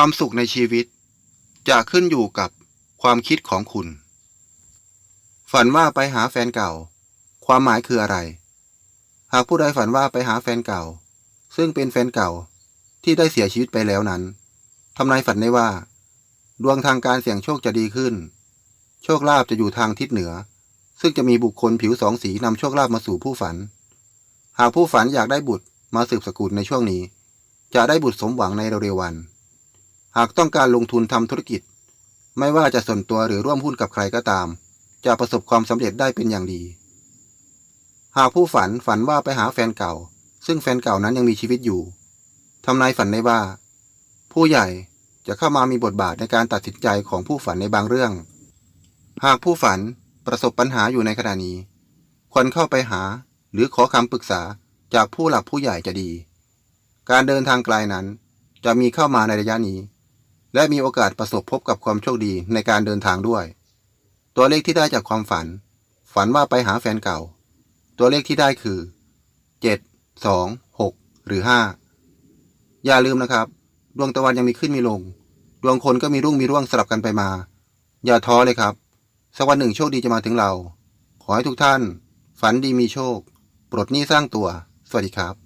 ความสุขในชีวิต จะขึ้นอยู่กับความคิดของคุณ ฝันว่าไปหาแฟนเก่า ความหมายคืออะไร หากผู้ใดฝันว่าไปหาแฟนเก่า ซึ่งเป็นแฟนเก่าที่ได้เสียชีวิตไปแล้วนั้นทำนายฝันได้ว่า ดวงทางการเสี่ยงโชคจะดีขึ้น โชคลาภจะอยู่ทางทิศเหนือ ซึ่งจะมีบุคคลผิวสองสีนำโชคลาภมาสู่ผู้ฝัน หากผู้ฝันอยากได้บุตรมาสืบสกุลในช่วงนี้ จะได้บุตรสมหวังในเร็วๆวัน หากต้องการลงทุนทำธุรกิจ ไม่ว่าจะส่วนตัวหรือร่วมหุ้นกับใครก็ตาม จะประสบความสำเร็จได้เป็นอย่างดี หากผู้ฝันฝันว่าไปหาแฟนเก่า ซึ่งแฟนเก่านั้นยังมีชีวิตอยู่ทำนายฝันได้ว่า ผู้ใหญ่จะเข้ามามีบทบาทในการตัดสินใจของผู้ฝันในบางเรื่อง หากผู้ฝันประสบปัญหาอยู่ในขณะนี้ ควรเข้าไปหาหรือขอคำปรึกษาจากผู้หลักผู้ใหญ่จะดี การเดินทางไกลนั้นจะมีเข้ามาในระยะนี้ และมีโอกาสประสบพบกับความโชคดีในการเดินทางด้วย ตัวเลขที่ได้จากความฝัน ฝันว่าไปหาแฟนเก่า ตัวเลขที่ได้คือ 7 2 6 หรือ 5 อย่าลืมนะครับ ดวงตะวันยังมีขึ้นมีลง ดวงคนก็มีรุ่งมีร่วงสลับกันไปมา อย่าท้อเลยครับ สักวันหนึ่งโชคดีจะมาถึงเรา ขอให้ทุกท่าน ฝันดีมีโชค ปลดหนี้สร้างตัว สวัสดีครับ